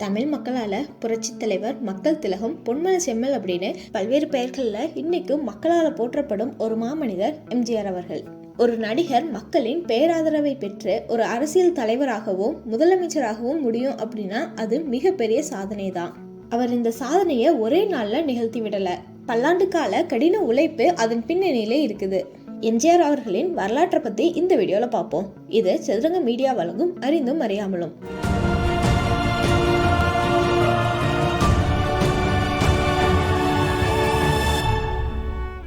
தமிழ் மக்களால் புரட்சி தலைவர் மக்கள் திலகம் பொன்மலை செம்மல் அப்படின்னு பல்வேறு பெயர்களில் இன்னைக்கு மக்களால் போற்றப்படும் ஒரு மாமனிதர் எம்ஜிஆர் அவர்கள். ஒரு நடிகர் மக்களின் பேராதரவை பெற்று ஒரு அரசியல் தலைவராகவும் முதலமைச்சராகவும் முடியும் அப்படின்னா அது மிகப்பெரிய சாதனை தான் அவர் இந்த சாதனையை ஒரே நாளில் நிகழ்த்தி விடலை. பல்லாண்டு கால கடின உழைப்பு அதன் பின்னணியிலே இருக்குது. எம்ஜிஆர் அவர்களின் வரலாற்றை பற்றி இந்த வீடியோவில் பார்ப்போம். இது சதுரங்க மீடியா வழங்கும் அறிந்தும் அறியாமலும்.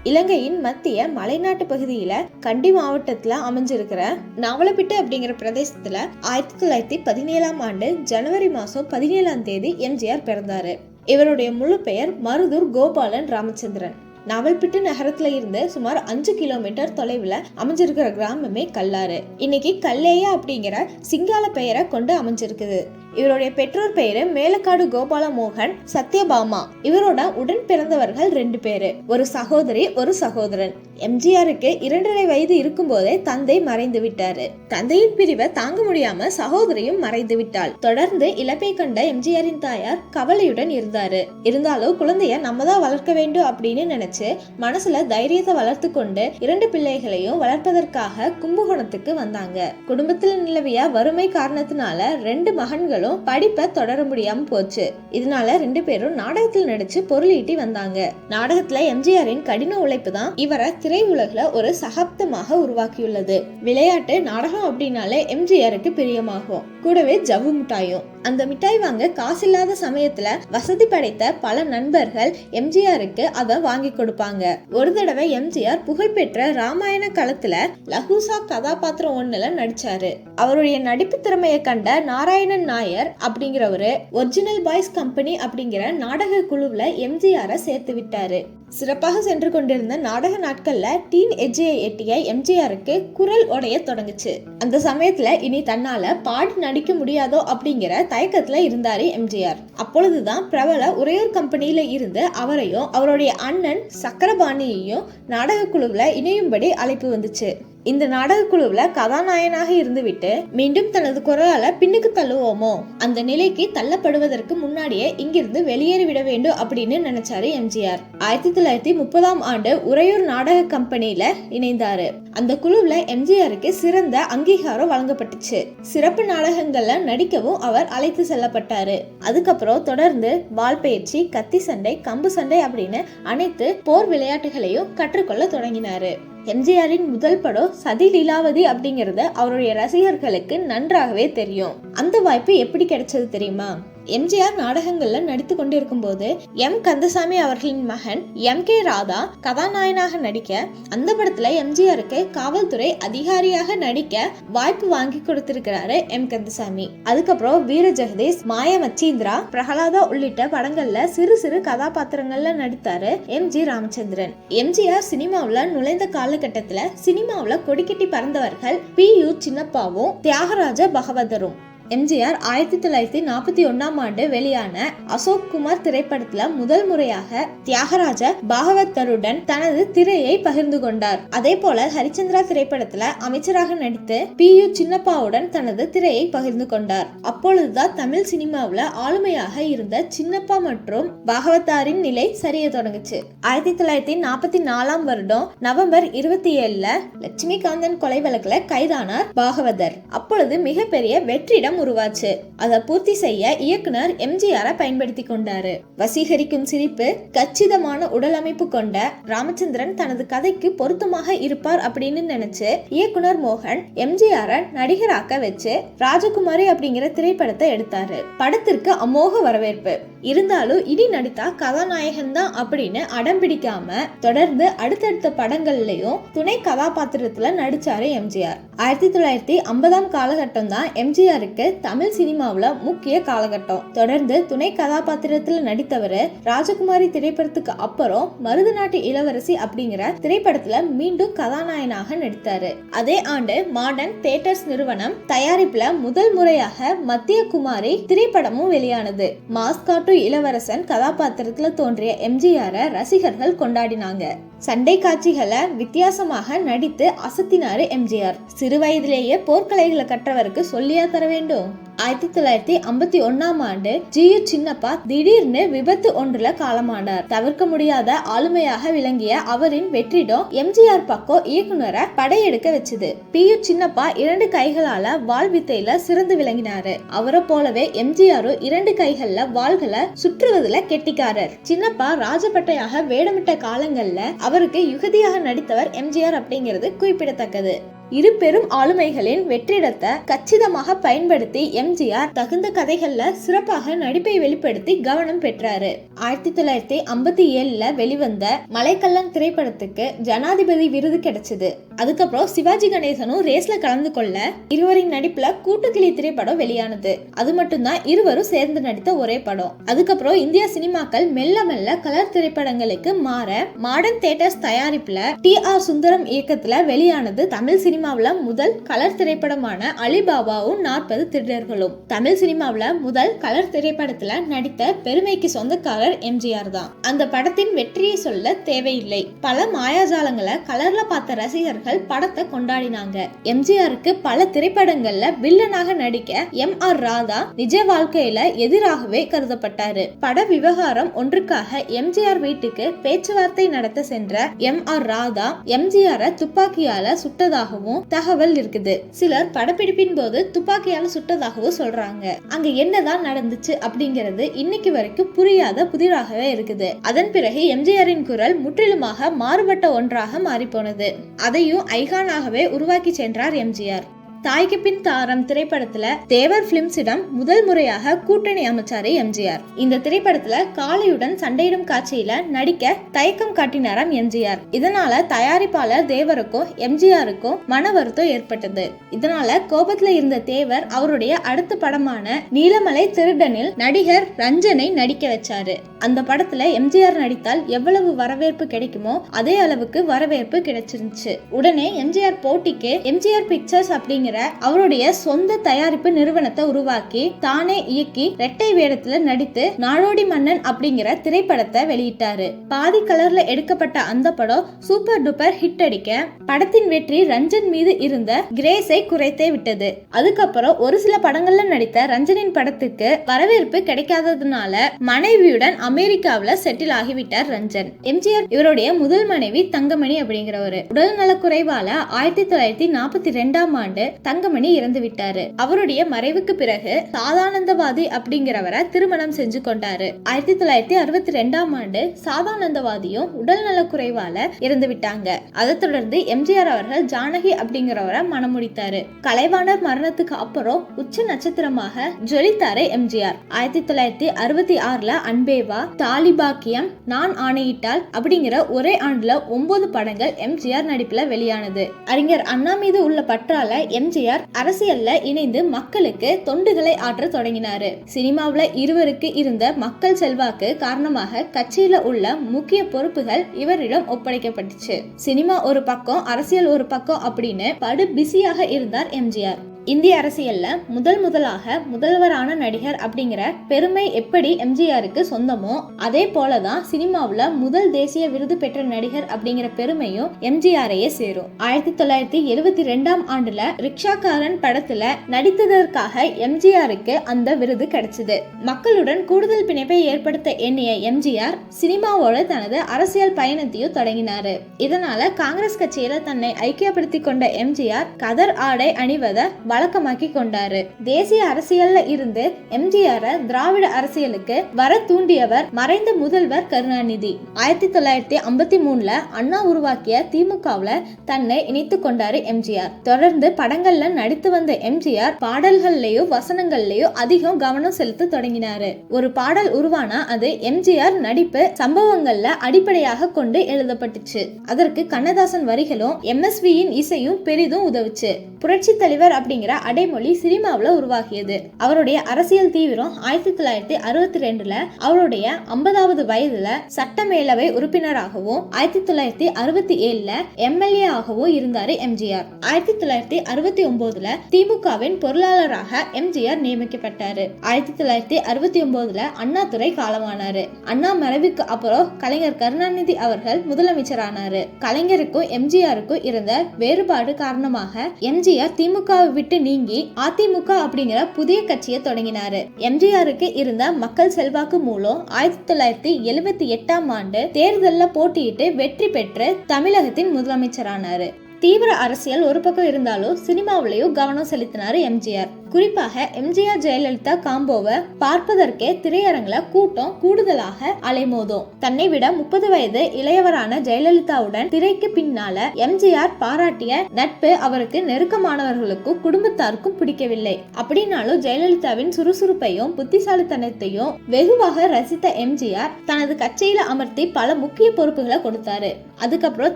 இலங்கையின் மத்திய மலைநாட்டு பகுதியில கண்டி மாவட்டத்துல அமைஞ்சிருக்கிற நவலப்பிட்டு அப்படிங்கிற பிரதேசத்துல ஆயிரத்தி தொள்ளாயிரத்தி பதினேழாம் ஆண்டு ஜனவரி மாசம் பதினேழாம் தேதி எம்ஜிஆர் பிறந்தாரு. இவருடைய முழு பெயர் மருதூர் கோபாலன் ராமச்சந்திரன். நவல்பிட்டு நகரத்துல இருந்து சுமார் அஞ்சு கிலோமீட்டர் தொலைவில் அமைஞ்சிருக்கிற கிராமமே கல்லாறு. இன்னைக்கு கல்லேயா அப்படிங்கிற சிங்கால பெயரை கொண்டு அமைஞ்சிருக்குது. இவருடைய பெற்றோர் பெயரு மேலக்காடு கோபால மோகன் சத்யபாமா. இவரோட உடன் பிறந்தவர்கள் ரெண்டு பேரு. ஒரு சகோதரி ஒரு சகோதரன். எம்ஜிஆருக்கு இரண்டரை வயது இருக்கும்போதே தந்தை மறைந்து விட்டாரு. தந்தையின் பிரிவை தாங்க முடியாம சகோதரியும் மறைந்து விட்டாள். தொடர்ந்து இழப்பை கண்ட எம்ஜிஆரின் தாயார் கவலையுடன் இருந்தாரு. இருந்தாலும் குழந்தைய நம்ம தான் வளர்க்க வேண்டும் அப்படின்னு நினைச்சு மனசுல தைரியத்தை வளர்த்து கொண்டு இரண்டு பிள்ளைகளையும் வளர்ப்பதற்காக கும்பகோணத்துக்கு வந்தாங்க. குடும்பத்தில் நிலவிய வறுமை காரணத்தினால ரெண்டு மகன்களும் படிப்பை தொடர முடியாம போச்சு. இதனால ரெண்டு பேரும் நாடகத்தில் நடிச்சு பொருளீட்டி வந்தாங்க. நாடகத்துல எம்ஜிஆரின் கடின உழைப்பு தான் இவரை திரையுலகில் ஒரு சகாப்தமாக உருவாக்கியுள்ளது. விளையாட்டு நாடகம் அப்படின்னாலே எம்ஜிஆருக்கு பிரியமாகும். கூடவே ஜவ்வு மிட்டாயும். அந்த மிட்டாய் வாங்க காசில்லாத சமயத்துல வசதி படைத்த பல நண்பர்கள் எம்ஜிஆருக்கு அதை வாங்கி கொடுப்பாங்க. ஒரு தடவை எம்ஜிஆர் புகழ்பெற்ற ராமாயண களத்துல லகுசா கதாபாத்திரம் ஒண்ணுல நடிச்சாரு. அவருடைய நடிப்பு திறமையை கண்ட நாராயணன் நாயர் அப்படிங்கிறவரு ஒரிஜினல் பாய்ஸ் கம்பெனி அப்படிங்கிற நாடக குழுவுல எம்ஜிஆரை சேர்த்து விட்டாரு. சிறப்பாக சென்று கொண்டிருந்த நாடக நாட்கள்ல டீன் எஜ்ஜையை எட்டிய எம்ஜிஆருக்கு குரல் உடைய தொடங்குச்சு. அந்த சமயத்துல இனி தன்னால பாடி நடிக்க முடியாதோ அப்படிங்கிற தயக்கத்துல இருந்தாரு எம்ஜிஆர். அப்பொழுதுதான் பிரபல உறையூர் கம்பெனியில இருந்து அவரையும் அவருடைய அண்ணன் சக்கரபாணியையும் நாடக குழுவில் இணையும்படி அழைப்பு வந்துச்சு. இந்த நாடக குழுவில் கதாநாயனாக இருந்துவிட்டு மீண்டும் தனது குரலால பின்னுக்கு தள்ளுவோமோ? அந்த நிலைக்கு தள்ளப்படுவதற்கு முன்னாடியே இங்கிருந்து வெளியேறிவிட வேண்டும் அப்படின்னு நினைச்சாரு எம்ஜிஆர். ஆயிரத்தி தொள்ளாயிரத்தி முப்பதாம் ஆண்டு உறையூர் நாடக கம்பெனியில இணைந்தாரு. அந்த குழுவில் எம்ஜிஆருக்கு சிறந்த அங்கீகாரம் வழங்கப்பட்டுச்சு. சிறப்பு நாடகங்கள்ல நடிக்கவும் அவர் அழைத்து செல்லப்பட்டாரு. அதுக்கப்புறம் தொடர்ந்து வால்பயிற்சி கத்தி சண்டை கம்பு சண்டை அப்படின்னு அனைத்து போர் விளையாட்டுகளையும் கற்றுக்கொள்ள தொடங்கினாரு. எம்ஜிஆரின் முதல் படம் சதி லீலாவதி அப்படிங்கிறத அவருடைய ரசிகர்களுக்கு நன்றாகவே தெரியும். அந்த வாய்ப்பு எப்படி கிடைச்சது தெரியுமா? எம்ஜிஆர் நாடகங்கள்ல நடித்து கொண்டிருக்கும் போது எம். கந்தசாமி அவர்களின் மகன் எம். கே. ராதா கதாநாயகனாக நடிக்க அந்த படத்துல எம்ஜிஆருக்கு காவல்துறை அதிகாரியாக நடிக்க வாய்ப்பு வாங்கி கொடுத்திருக்கிறாரு எம். கந்தசாமி. அதுக்கப்புறம் வீர ஜெகதீஷ் மாய மச்சீந்திரா பிரகலாதா உள்ளிட்ட படங்கள்ல சிறு சிறு கதாபாத்திரங்கள்ல நடித்தாரு எம். ஜி. ராமச்சந்திரன். எம்ஜிஆர் சினிமாவில் நுழைந்த காலகட்டத்துல சினிமாவில் கொடிக்கட்டி பறந்தவர்கள் பி. யு. சின்னப்பாவும் தியாகராஜ பகவதரும். எம்ஜிஆர் ஆயிரத்தி தொள்ளாயிரத்தி நாற்பத்தி ஒன்னாம் ஆண்டு வெளியான அசோக் குமார் திரைப்படத்துல முதல் முறையாக தியாகராஜ பாகவதருடன் தனது திரையை பகிர்ந்து கொண்டார். அதே போல ஹரிச்சந்திரா திரைப்படத்துல அமைச்சராக நடித்து பி யு சின்னப்பாவுடன் தனது திரையை பகிர்ந்து கொண்டார். அப்பொழுதுதான் தமிழ் சினிமாவில் ஆளுமையாக இருந்த சின்னப்பா மற்றும் பாகவதாரின் நிலை சரிய தொடங்குச்சு. ஆயிரத்தி தொள்ளாயிரத்தி நாற்பத்தி நாலாம் வருடம் நவம்பர் இருபத்தி ஏழுல லட்சுமிகாந்தன் கொலை வழக்குல கைதானார் பாகவதர். அப்பொழுது மிகப்பெரிய வெற்றிடம் உருவாச்சு. அதை பூர்த்தி செய்ய இயக்குனர் எம்ஜிஆரை பயன்படுத்தி கொண்டாரு. வசீகரிக்கும் சிரிப்பு கச்சிதமான உடலமைப்பு கொண்ட ராமச்சந்திரன் தனது கதைக்கு பொருத்தமாக இருப்பார் அப்படின்னு நினைச்சு இயக்குனர் மோகன் எம்ஜிஆரை நடிகராக்க வச்சு ராஜகுமாரி அப்படிங்கிற திரைப்படத்தை எடுத்தாரு. படத்திற்கு அமோக வரவேற்பு. இருந்தாலும் இடி நடித்தா கதாநாயகன் தான் அப்படின்னு அடம் பிடிக்காம தொடர்ந்து அடுத்தடுத்த படங்கள்லயும் துணை கதாபாத்திரத்துல நடிச்சாரு எம்ஜிஆர். ஆயிரத்தி தொள்ளாயிரத்தி ஐம்பதாம் காலகட்டம் தான் எம்ஜிஆருக்கு தமிழ் சினிமாவில் முக்கிய காலகட்டம். தொடர்ந்து துணை கதாபாத்திரத்தில் நடித்தவர் ராஜகுமாரி திரைப்படத்துக்கு அப்புறம் மருது நாட்டு இளவரசி அப்படிங்கிற திரைப்படத்துல மீண்டும் கதாநாயகனாக நடித்தாரு. அதே ஆண்டு மாடர்ன் தேட்டர்ஸ் நிறுவனம் தயாரிப்புல முதல் முறையாக மத்திய குமாரி திரைப்படமும் வெளியானது. மாஸ்காட்டு இளவரசன் கதாபாத்திரத்துல தோன்றிய எம்ஜிஆரை ரசிகர்கள் கொண்டாடினாங்க. சண்டை காட்சிகளை வித்தியாசமாக நடித்து அசத்தினாரு எம்ஜிஆர். சிறு வயதிலேயே போர்க்கலைகளை கற்றவருக்கு சொல்லியா தர வேண்டும்? ஆயிரத்தி தொள்ளாயிரத்தி ஐம்பத்தி ஒன்னாம் ஆண்டு ஜியு சின்னப்பா திடீர்னு விபத்து ஒன்றுல காலமானார். தவிர்க்க முடியாத ஆளுமையாக விளங்கிய அவரின் வெற்றிடம் எம்ஜிஆர் பக்கம் இயக்குனரை படையெடுக்க வச்சது. பி யு சின்னப்பா இரண்டு கைகளால வாள் வித்தையில சிறந்து விளங்கினாரு. அவரை போலவே எம்ஜிஆரும் இரண்டு கைகள்ல வாள்களை சுற்றுவதுல கெட்டிக்காரர். சின்னப்பா ராஜபட்டையாக வேடமிட்ட காலங்கள்ல அவருக்கு யுகதியாக நடித்தவர் எம்ஜிஆர் அப்படிங்கிறது குறிப்பிடத்தக்கது. இரு பெரும் ஆளுமைகளின் வெற்றிடத்தை கச்சிதமாக பயன்படுத்தி எம்ஜிஆர் தகுந்த கதைகள்ல சிறப்பாக நடிப்பை வெளிப்படுத்தி கவனம் பெற்றாரு. ஆயிரத்தி தொள்ளாயிரத்தி ஐம்பத்தி ஏழுல வெளிவந்த மலைக்கல்லன் திரைப்படத்துக்கு ஜனாதிபதி விருது கிடைச்சது. அதுக்கப்புறம் சிவாஜி கணேசனும் ரேஸ்ல கலந்து கொள்ள இருவரின் நடிப்புல கூட்டுக்கிளி திரைப்படம் வெளியானது. அது மட்டும்தான் இருவரும் சேர்ந்து நடித்த ஒரே படம். அதுக்கப்புறம் இந்தியா சினிமாக்கள் மெல்ல மெல்ல கலர் திரைப்படங்களுக்கு மாற மாடர்ன் தேட்டர்ஸ் தயாரிப்புல டி ஆர் சுந்தரம் இயக்கத்துல வெளியானது தமிழ் சினிமாவில முதல் கலர் திரைப்படமான அலிபாபாவும் நாற்பது திருடர்களும். தமிழ் சினிமாவில முதல் கலர் திரைப்படத்துல நடித்த பெருமைக்கு சொந்தக்காரர் எம்ஜிஆர் தான். அந்த படத்தின் வெற்றியை சொல்ல தேவையில்லை. பல மாயாஜாலங்களை கலர்ல பார்த்த ரசிகர்கள் படத்தை கொண்டாடினாங்க. எம்ஜிஆருக்கு பல திரைப்படங்கள்ல வில்லனாக நடிக்க எம். ஆர். ராதா நிஜ வாழ்க்கையில எதிராகவே கருதப்பட்டாரு. பட விவகாரம் ஒன்றுக்காக எம்ஜிஆர் வீட்டுக்கு பேச்சுவார்த்தை நடத்த சென்ற எம். ஆர். ராதா எம்ஜிஆரை துப்பாக்கியால சுட்டதாகவும் தகவல் இருக்குது. சிலர் படப்பிடிப்பின் போது துப்பாக்கியால சுட்டதாகவும் சொல்றாங்க. அங்க என்னதான் நடந்துச்சு அப்படிங்கிறது இன்னைக்கு வரைக்கும் புரியாத புதிராகவே இருக்குது. அதன் பிறகு எம்ஜிஆரின் குரல் முற்றிலுமாக மாறுபட்ட ஒன்றாக மாறிப்போனது. அதையும் ஐகானாகவே உருவாக்கி சென்றார் எம்ஜிஆர். தாய்க்கு பின் தாரம் திரைப்படத்துல தேவர் பிலிம்ஸிடம் முதல் முறையாக கூட்டணி அமைச்சாரு எம்ஜிஆர். இந்த திரைப்படத்துல காளையுடன் சண்டையிடும் காட்சியில நடிக்க தயக்கம் காட்டினாராம் எம்ஜிஆர். இதனால தயாரிப்பாளர் தேவருக்கும் எம்ஜிஆருக்கும் மன வருத்தம் ஏற்பட்டது. இதனால கோபத்துல இருந்த தேவர் அவருடைய அடுத்த படமான நீலமலை திருடனில் நடிகர் ரஞ்சனை நடிக்க வச்சாரு. அந்த படத்துல எம்ஜிஆர் நடித்தால் எவ்வளவு வரவேற்பு கிடைக்குமோ அதே அளவுக்கு வரவேற்பு கிடைச்சிருந்துச்சு. உடனே எம்ஜிஆர் போட்டிக்கு எம்ஜிஆர் பிக்சர்ஸ் அப்படிங்கிற அவருடைய சொந்த தயாரிப்பு நிறுவனத்தை உருவாக்கி தானே இயக்கி ரெட்டை வேடத்துல நடித்து நாடோடி மன்னன் அப்படிங்கிற திரைப்படத்தை வெளியிட்டாரு. பாதி கலர்ல எடுக்கப்பட்ட அந்த படம் சூப்பர் டூப்பர் ஹிட் அடிக்க படத்தின் வெற்றி ரஞ்சன் மீது இருந்த கிரேஸை குறைத்தே விட்டது. அதுக்கப்புறம் ஒரு சில படங்கள்ல நடித்த ரஞ்சனின் படத்துக்கு வரவேற்பு கிடைக்காததுனால மனைவியுடன் அமெரிக்காவுல செட்டில் ஆகிவிட்டார் ரஞ்சன். எம்ஜிஆர் இவருடைய முதல் மனைவி தங்கமணி அப்படிங்கிறவரு. உடல் நலக்குறைவால ஆயிரத்தி தொள்ளாயிரத்தி நாற்பத்தி ரெண்டாம் ஆண்டு தங்கமணி இறந்து விட்டாரு. அவருடைய மறைவுக்கு பிறகு சாதானந்தவாதி அப்படிங்கிறவரை திருமணம் செஞ்சு கொண்டாரு. ஆயிரத்தி தொள்ளாயிரத்தி அறுபத்தி ரெண்டாம் ஆண்டு சாதானந்தவாதியும் உடல் நலக்குறைவால இறந்து விட்டாங்க. அதை தொடர்ந்து எம்ஜிஆர் அவர்கள் ஜானகி அப்படிங்கிறவரை மனம் முடித்தாரு கலைவாணர் மரணத்துக்கு அப்புறம் உச்ச நட்சத்திரமாக ஜொலித்தாரு எம்ஜிஆர். ஆயிரத்தி தொள்ளாயிரத்தி அறுபத்தி ஆறுல அன்பேவா தாலிபாக்கியம் நான் ஆணையிட்டால் அப்படிங்கிற ஒரே ஆண்டுல ஒன்பது படங்கள் எம்ஜிஆர் நடிப்புல வெளியானது. அறிஞர் அண்ணா மீது உள்ள பற்றால எம்ஜிஆர் அரசியல்ல இணைந்து மக்களுக்கு தொண்டுகளை ஆற்ற தொடங்கினாரு. சினிமாவுல இருவருக்கு இருந்த மக்கள் செல்வாக்கு காரணமாக கட்சியில உள்ள முக்கிய பொறுப்புகள் இவரிடம் ஒப்படைக்கப்பட்டுச்சு. சினிமா ஒரு பக்கம் அரசியல் ஒரு பக்கம் அப்படின்னு படு பிஸியாக இருந்தார் எம்ஜிஆர். இந்திய அரசியலில் முதல் முதலாக முதல்வரான நடிகர் அப்படிங்கிற பெருமை எப்படி எம்ஜிஆருக்கு சொந்தமோ அதே போல தான் சினிமாவில் முதல் தேசிய விருது பெற்ற நடிகர் அப்படிங்கிற பெருமையும் எம்ஜிஆரையே சேரும். ஆயிரத்தி தொள்ளாயிரத்தி எழுவத்தி ரெண்டாம் ஆண்டுல ரிக்ஷாக்காரன் படத்துல நடித்ததற்காக எம்ஜிஆருக்கு அந்த விருது கிடைச்சது. மக்களுடன் கூடுதல் பிணைப்பை ஏற்படுத்த எண்ணிய எம்ஜிஆர் சினிமாவோட தனது அரசியல் பயணத்தையும் தொடங்கினாரு. இதனால காங்கிரஸ் கட்சியில தன்னை ஐக்கியப்படுத்தி கொண்ட எம்ஜிஆர் கதர் ஆடை அணிவதை வழக்கமாக்கி கொண்டாரு. தேசிய அரசியல்ல இருந்து எம்ஜிஆர திராவிட அரசியலுக்கு வர தூண்டியவர் மறைந்த முதல்வர் கருணாநிதி. ஆயிரத்தி தொள்ளாயிரத்தி ஐம்பத்தி மூணுல அண்ணா உருவாக்கிய திமுகவுல தன்னை இணைத்து கொண்டாரு எம்ஜிஆர். தொடர்ந்து படங்கள்ல நடித்து வந்த எம்ஜிஆர் பாடல்கள்லயோ வசனங்கள்லயோ அதிகம் கவனம் செலுத்த தொடங்கினாரு. ஒரு பாடல் உருவானா அது எம்ஜிஆர் நடிப்பு சம்பவங்கள்ல அடிப்படையாக கொண்டு எழுதப்பட்டுச்சு. அதற்கு கண்ணதாசன் வரிகளும் எம்எஸ்வியின் இசையும் பெரிதும் உதவுச்சு. புரட்சி தலைவர் அப்படிங்கிற அடைமொழி சினிமாவில் உருவாகியது. அவருடைய அரசியல் தீவிரம் ஆயிரத்தி தொள்ளாயிரத்தி அறுபத்தி ரெண்டுல அவருடைய ஐம்பதாவது வயதுல சட்டமேலவை உறுப்பினராகவும் ஆயிரத்தி தொள்ளாயிரத்தி அறுபத்தி ஏழுல எம்எல்ஏ ஆகவும் இருந்தாரு எம்ஜிஆர். ஆயிரத்தி தொள்ளாயிரத்தி அறுபத்தி ஒன்பதுல திமுகவின் பொருளாளராக எம்ஜிஆர் நியமிக்கப்பட்டாரு. ஆயிரத்தி தொள்ளாயிரத்தி அறுபத்தி ஒன்பதுல அண்ணாதுரை காலமானாரு. அண்ணா மறைவுக்கு அப்புறம் கலைஞர் கருணாநிதி அவர்கள் முதலமைச்சரானாரு. கலைஞருக்கும் எம்ஜிஆருக்கும் இருந்த வேறுபாடு காரணமாக எம்ஜிஆர் திமுகவை விட்டு விட்டு நீங்கி அதிமுக அப்படிங்கிற புதிய கட்சியை தொடங்கினாரு. எம்ஜிஆருக்கு இருந்த மக்கள் செல்வாக்கு மூலம் ஆயிரத்தி தொள்ளாயிரத்தி எழுபத்தி எட்டாம் ஆண்டு தேர்தலில் போட்டியிட்டு வெற்றி பெற்று தமிழகத்தின் முதலமைச்சரானாரு. தீவிர அரசியல் ஒரு பக்கம் இருந்தாலும் சினிமாவிலையும் கவனம் செலுத்தினார் எம்ஜிஆர். குறிப்பாக எம்ஜிஆர் ஜெயலலிதா காம்போவை பார்ப்பதற்கே திரையரங்குல கூட்டம் கூடுதலாக அலைமோதும். தன்னை விட முப்பது வயது இளையவரான ஜெயலலிதாவுடன் திரைக்கு பின்னால எம்ஜிஆர் பாராட்டிய நட்பு அவருக்கு நெருக்கமானவர்களுக்கும் குடும்பத்தாருக்கும் பிடிக்கவில்லை. அப்படின்னாலும் ஜெயலலிதாவின் சுறுசுறுப்பையும் புத்திசாலித்தனத்தையும் வெகுவாக ரசித்த எம்ஜிஆர் தனது கட்சியில அமர்த்தி பல முக்கிய பொறுப்புகளை கொடுத்தாரு. அதுக்கப்புறம்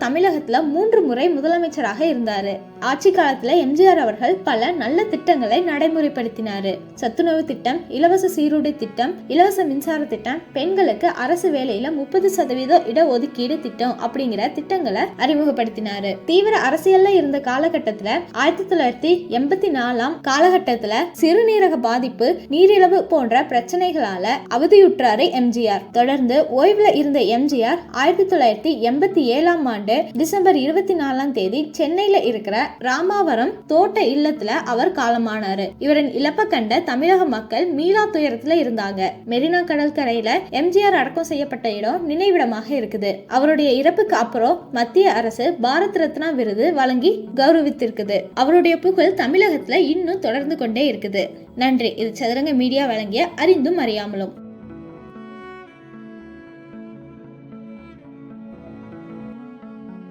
தமிழகத்துல மூன்று முறை முதலமைச்சர் அமைச்சராக இருந்தாரு. ஆட்சி காலத்துல எம்ஜிஆர் அவர்கள் பல நல்ல திட்டங்களை நடைமுறைப்படுத்தினாரு. சத்துணவு திட்டம் இலவச சீருடை திட்டம் இலவச மின்சார திட்டம் பெண்களுக்கு அரசு வேலையில முப்பது சதவீதம் இடஒதுக்கீடு திட்டம் அப்படிங்கிற திட்டங்களை அறிமுகப்படுத்தினாரு. தீவிர அரசியல்ல இருந்த காலகட்டத்துல ஆயிரத்தி தொள்ளாயிரத்தி எண்பத்தி நாலாம் காலகட்டத்துல சிறுநீரக பாதிப்பு நீரிழிவு போன்ற பிரச்சனைகளால அவதியுற்றாரு எம்ஜிஆர். தொடர்ந்து ஓய்வுல இருந்த எம்ஜிஆர் ஆயிரத்தி தொள்ளாயிரத்தி எண்பத்தி ஏழாம் ஆண்டு டிசம்பர் இருபத்தி நாலாம் தேதி சென்னையில இருக்கிற ராமாவரம் தோட்ட இல்லத்துல அவர் காலமானாரு. இவரின் இழப்ப கண்ட தமிழக மக்கள் மீளா துயரத்துல இருந்தாங்க. மெரினா கடற்கரையில எம்ஜிஆர் அடக்கம் செய்யப்பட்ட இடம் நினைவிடமாக இருக்குது. அவருடைய இறப்புக்கு அப்புறம் மத்திய அரசு பாரத் ரத்னா விருது வழங்கி கௌரவித்திருக்குது. அவருடைய புகழ் தமிழகத்துல இன்னும் தொடர்ந்து கொண்டே இருக்குது. நன்றி. இது சதுரங்க மீடியா வழங்கிய அறிந்தும் அறியாமலும்.